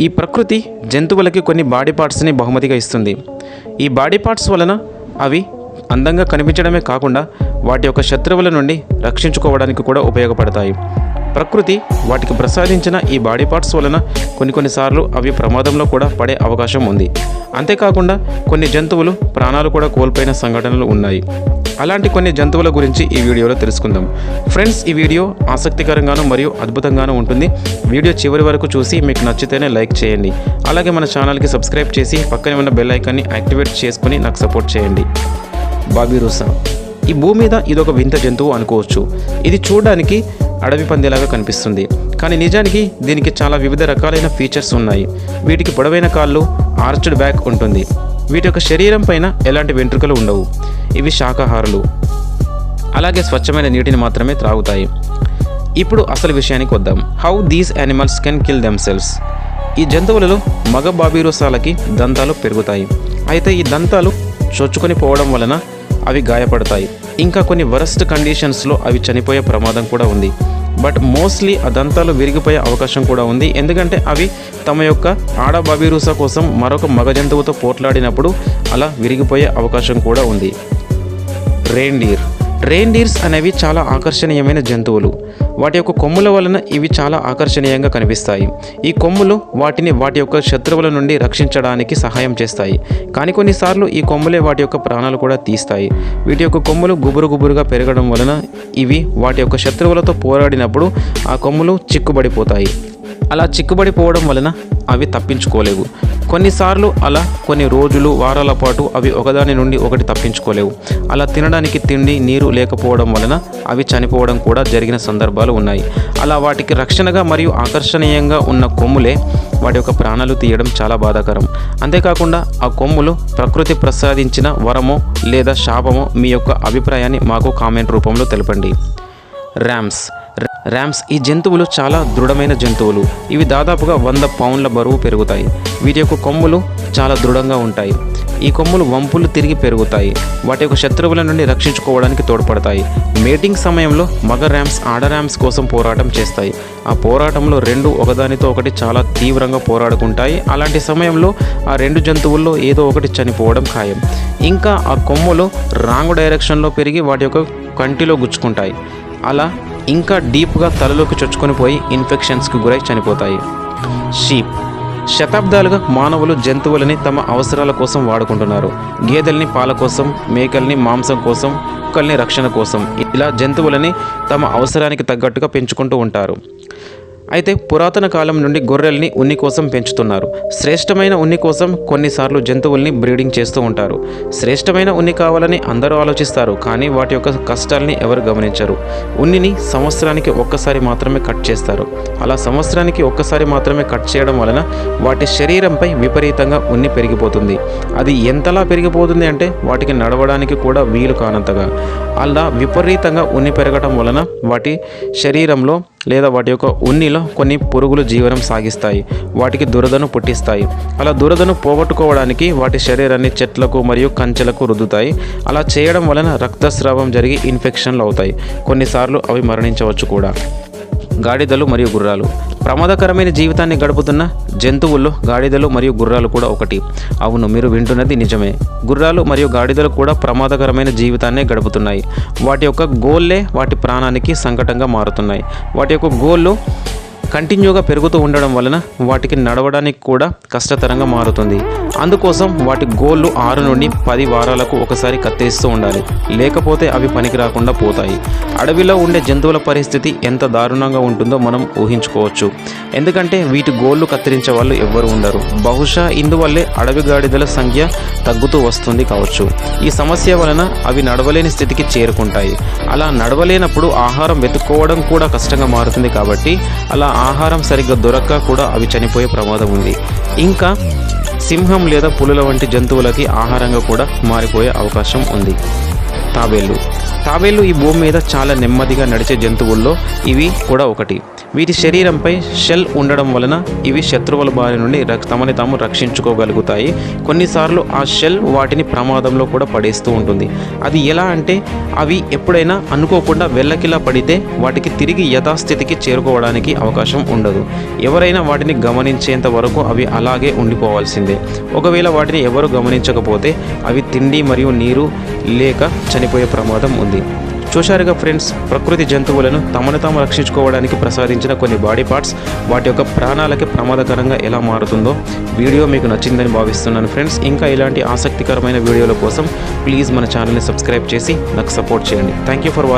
ఈ ప్రకృతి జంతువులకి కొన్ని బాడీ పార్ట్స్ని బహుమతిగా ఇస్తుంది. ఈ బాడీ పార్ట్స్ వలన అవి అందంగా కనిపించడమే కాకుండా వాటి యొక్క శత్రువుల నుండి రక్షించుకోవడానికి కూడా ఉపయోగపడతాయి. ప్రకృతి వాటికి ప్రసాదించిన ఈ బాడీ పార్ట్స్ వలన కొన్ని కొన్నిసార్లు అవి ప్రమాదంలో కూడా పడే అవకాశం ఉంది. అంతేకాకుండా కొన్ని జంతువులు ప్రాణాలు కూడా కోల్పోయిన సంఘటనలు ఉన్నాయి. అలాంటి కొన్ని జంతువుల గురించి ఈ వీడియోలో తెలుసుకుందాం. ఫ్రెండ్స్ ఈ వీడియో ఆసక్తికరంగాను మరియు అద్భుతంగాను ఉంటుంది. వీడియో చివరి వరకు చూసి మీకు నచ్చితేనే లైక్ చేయండి. అలాగే మన ఛానల్కి సబ్స్క్రైబ్ చేసి పక్కనే ఉన్న బెల్ ఐకాన్ని యాక్టివేట్ చేసుకుని నాకు సపోర్ట్ చేయండి. బాబీ రూసా. ఈ భూమి మీద ఇదొక వింత జంతువు అనుకోవచ్చు. ఇది చూడడానికి అడవి పందిలాగా కనిపిస్తుంది. కానీ నిజానికి దీనికి చాలా వివిధ రకాలైన ఫీచర్స్ ఉన్నాయి. వీటికి పొడవైన కాళ్ళు ఆర్చ్డ్ బ్యాక్ ఉంటుంది. వీటి యొక్క శరీరం పైన ఎలాంటి వెంట్రుకలు ఉండవు. ఇవి శాకాహారులు. అలాగే స్వచ్ఛమైన నీటిని మాత్రమే త్రాగుతాయి. ఇప్పుడు అసలు విషయానికి వద్దాం. How these animals can kill themselves ఈ జంతువులలో మగ బాబీరోసాలకి దంతాలు పెరుగుతాయి. అయితే ఈ దంతాలు చొచ్చుకొని పోవడం వలన అవి గాయపడతాయి. ఇంకా కొన్ని వరస్ట్ కండిషన్స్లో అవి చనిపోయే ప్రమాదం కూడా ఉంది. బట్ మోస్ట్లీ ఆ దంతాలు విరిగిపోయే అవకాశం కూడా ఉంది. ఎందుకంటే అవి తమ యొక్క ఆడ బాబీరూసా కోసం మరొక మగ జంతువుతో పోట్లాడినప్పుడు అలా విరిగిపోయే అవకాశం కూడా ఉంది. రెయిన్డీర్ రెయిన్డీర్స్ అనేవి చాలా ఆకర్షణీయమైన జంతువులు. వాటి యొక్క కొమ్ముల వలన ఇవి చాలా ఆకర్షణీయంగా కనిపిస్తాయి. ఈ కొమ్ములు వాటిని వాటి యొక్క శత్రువుల నుండి రక్షించడానికి సహాయం చేస్తాయి. కానీ కొన్నిసార్లు ఈ కొమ్ములే వాటి యొక్క ప్రాణాలు కూడా తీస్తాయి. వీటి యొక్క కొమ్ములు గుబురు గుబురుగా పెరగడం వలన ఇవి వాటి యొక్క శత్రువులతో పోరాడినప్పుడు ఆ కొమ్ములు చిక్కుబడిపోతాయి. అలా చిక్కుబడిపోవడం వలన అవి తప్పించుకోలేవు. కొన్నిసార్లు అలా కొన్ని రోజులు వారాల పాటు అవి ఒకదాని నుండి ఒకటి తప్పించుకోలేవు. అలా తినడానికి తిండి నీరు లేకపోవడం వలన అవి చనిపోవడం కూడా జరిగిన సందర్భాలు ఉన్నాయి. అలా వాటికి రక్షణగా మరియు ఆకర్షణీయంగా ఉన్న కొమ్ములే వాటి యొక్క ప్రాణాలు తీయడం చాలా బాధాకరం. అంతేకాకుండా ఆ కొమ్ములు ప్రకృతి ప్రసాదించిన వరమో లేదా శాపమో మీ యొక్క అభిప్రాయాన్ని మాకు కామెంట్ రూపంలో తెలపండి. ర్యామ్స్ ర్యామ్స్ ఈ జంతువులు చాలా దృఢమైన జంతువులు. ఇవి దాదాపుగా వంద పౌండ్ల బరువు పెరుగుతాయి. వీటి యొక్క కొమ్ములు చాలా దృఢంగా ఉంటాయి. ఈ కొమ్ములు వంపులు తిరిగి పెరుగుతాయి. వాటి యొక్క శత్రువుల నుండి రక్షించుకోవడానికి తోడ్పడతాయి. మేటింగ్ సమయంలో మగ ర్యామ్స్ ఆడ ర్యామ్స్ కోసం పోరాటం చేస్తాయి. ఆ పోరాటంలో రెండు ఒకదానితో ఒకటి చాలా తీవ్రంగా పోరాడుకుంటాయి. అలాంటి సమయంలో ఆ రెండు జంతువుల్లో ఏదో ఒకటి చనిపోవడం ఖాయం. ఇంకా ఆ కొమ్ములు రాంగ్ డైరెక్షన్లో పెరిగి వాటి యొక్క కంటిలో గుచ్చుకుంటాయి. అలా ఇంకా డీప్గా తలలోకి చొచ్చుకొని పోయి ఇన్ఫెక్షన్స్కి గురై చనిపోతాయి. షీప్. శతాబ్దాలుగా మానవులు జంతువులని తమ అవసరాల కోసం వాడుకుంటున్నారు. గేదెల్ని పాల కోసం మేకల్ని మాంసం కోసం కుక్కల్ని రక్షణ కోసం. ఇలా జంతువులని తమ అవసరానికి తగ్గట్టుగా పెంచుకుంటూ ఉంటారు. అయితే పురాతన కాలం నుండి గొర్రెల్ని ఉన్ని కోసం పెంచుతున్నారు. శ్రేష్టమైన ఉన్ని కోసం కొన్నిసార్లు జంతువుల్ని బ్రీడింగ్ చేస్తూ ఉంటారు. శ్రేష్టమైన ఉన్ని కావాలని అందరూ ఆలోచిస్తారు కానీ వాటి యొక్క కష్టాల్ని ఎవరు గమనించరు. ఉన్నిని సంవత్సరానికి ఒక్కసారి మాత్రమే కట్ చేస్తారు. అలా సంవత్సరానికి ఒక్కసారి మాత్రమే కట్ చేయడం వలన వాటి శరీరంపై విపరీతంగా ఉన్ని పెరిగిపోతుంది. అది ఎంతలా పెరిగిపోతుంది అంటే వాటికి నడవడానికి కూడా వీలు కానంతగా. అలా విపరీతంగా ఉన్ని పెరగటం వలన వాటి శరీరంలో లేదా వాటి యొక్క ఉన్నిలో కొన్ని పురుగులు జీవనం సాగిస్తాయి. వాటికి దురదను పుట్టిస్తాయి. అలా దురదను పోగొట్టుకోవడానికి వాటి శరీరాన్ని చెట్లకు మరియు కంచెలకు రుద్దుతాయి. అలా చేయడం వలన రక్తస్రావం జరిగి ఇన్ఫెక్షన్లు అవుతాయి. కొన్నిసార్లు అవి మరణించవచ్చు కూడా. గాడిదలు మరియు గుర్రాలు. ప్రమాదకరమైన జీవితాన్ని గడుపుతున్న జంతువుల్లో గాడిదలు మరియు గుర్రాలు కూడా ఒకటి. అవును మీరు వింటున్నది నిజమే. గుర్రాలు మరియు గాడిదలు కూడా ప్రమాదకరమైన జీవితాన్నే గడుపుతున్నాయి. వాటి యొక్క గోల్లే వాటి ప్రాణానికి సంకటంగా మారుతున్నాయి. వాటి యొక్క గోళ్ళు కంటిన్యూగా పెరుగుతూ ఉండడం వలన వాటికి నడవడానికి కూడా కష్టతరంగా మారుతుంది. అందుకోసం వాటి గోళ్ళు ఆరు నుండి పది వారాలకు ఒకసారి కత్తిరిస్తూ ఉండాలి. లేకపోతే అవి పనికి రాకుండా పోతాయి. అడవిలో ఉండే జంతువుల పరిస్థితి ఎంత దారుణంగా ఉంటుందో మనం ఊహించుకోవచ్చు. ఎందుకంటే వీటి గోళ్ళు కత్తిరించే వాళ్ళు ఎవ్వరు ఉండరు. బహుశా ఇందువల్లే అడవి గాడిదల సంఖ్య తగ్గుతూ వస్తుంది కావచ్చు. ఈ సమస్య వలన అవి నడవలేని స్థితికి చేరుకుంటాయి. అలా నడవలేనప్పుడు ఆహారం వెతుక్కోవడం కూడా కష్టంగా మారుతుంది కాబట్టి అలా ఆహారం సరిగ్గా దొరక్క కూడా అవి చనిపోయే ప్రమాదం ఉంది. ఇంకా సింహం లేదా పులుల వంటి జంతువులకి ఆహారంగా కూడా మారిపోయే అవకాశం ఉంది. తాబేళ్ళు తాబేళ్ళు ఈ భూమి మీద చాలా నెమ్మదిగా నడిచే జంతువుల్లో ఇవి కూడా ఒకటి. వీటి శరీరంపై షెల్ ఉండడం వలన ఇవి శత్రువుల బారి నుండి తమని తాము రక్షించుకోగలుగుతాయి. కొన్నిసార్లు ఆ షెల్ వాటిని ప్రమాదంలో కూడా పడేస్తూ ఉంటుంది. అది ఎలా అంటే అవి ఎప్పుడైనా అనుకోకుండా వెళ్ళకిలా పడితే వాటికి తిరిగి యథాస్థితికి చేరుకోవడానికి అవకాశం ఉండదు. ఎవరైనా వాటిని గమనించేంత వరకు అవి అలాగే ఉండిపోవాల్సిందే. ఒకవేళ వాటిని ఎవరు గమనించకపోతే అవి తిండి మరియు నీరు లేక చనిపోయే ప్రమాదం ఉంది. ఉంది చూశారుగా ఫ్రెండ్స్ ప్రకృతి జంతువులను తమను తాము రక్షించుకోవడానికి ప్రసాదించిన కొన్ని బాడీ పార్ట్స్ వాటి యొక్క ప్రాణాలకి ప్రమాదకరంగా ఎలా మారుతుందో వీడియో మీకు నచ్చిందని భావిస్తున్నాను ఫ్రెండ్స్. ఇంకా ఇలాంటి ఆసక్తికరమైన వీడియోల కోసం ప్లీజ్ మన ఛానల్ని సబ్స్క్రైబ్ చేసి నాకు సపోర్ట్ చేయండి. Thank you for watching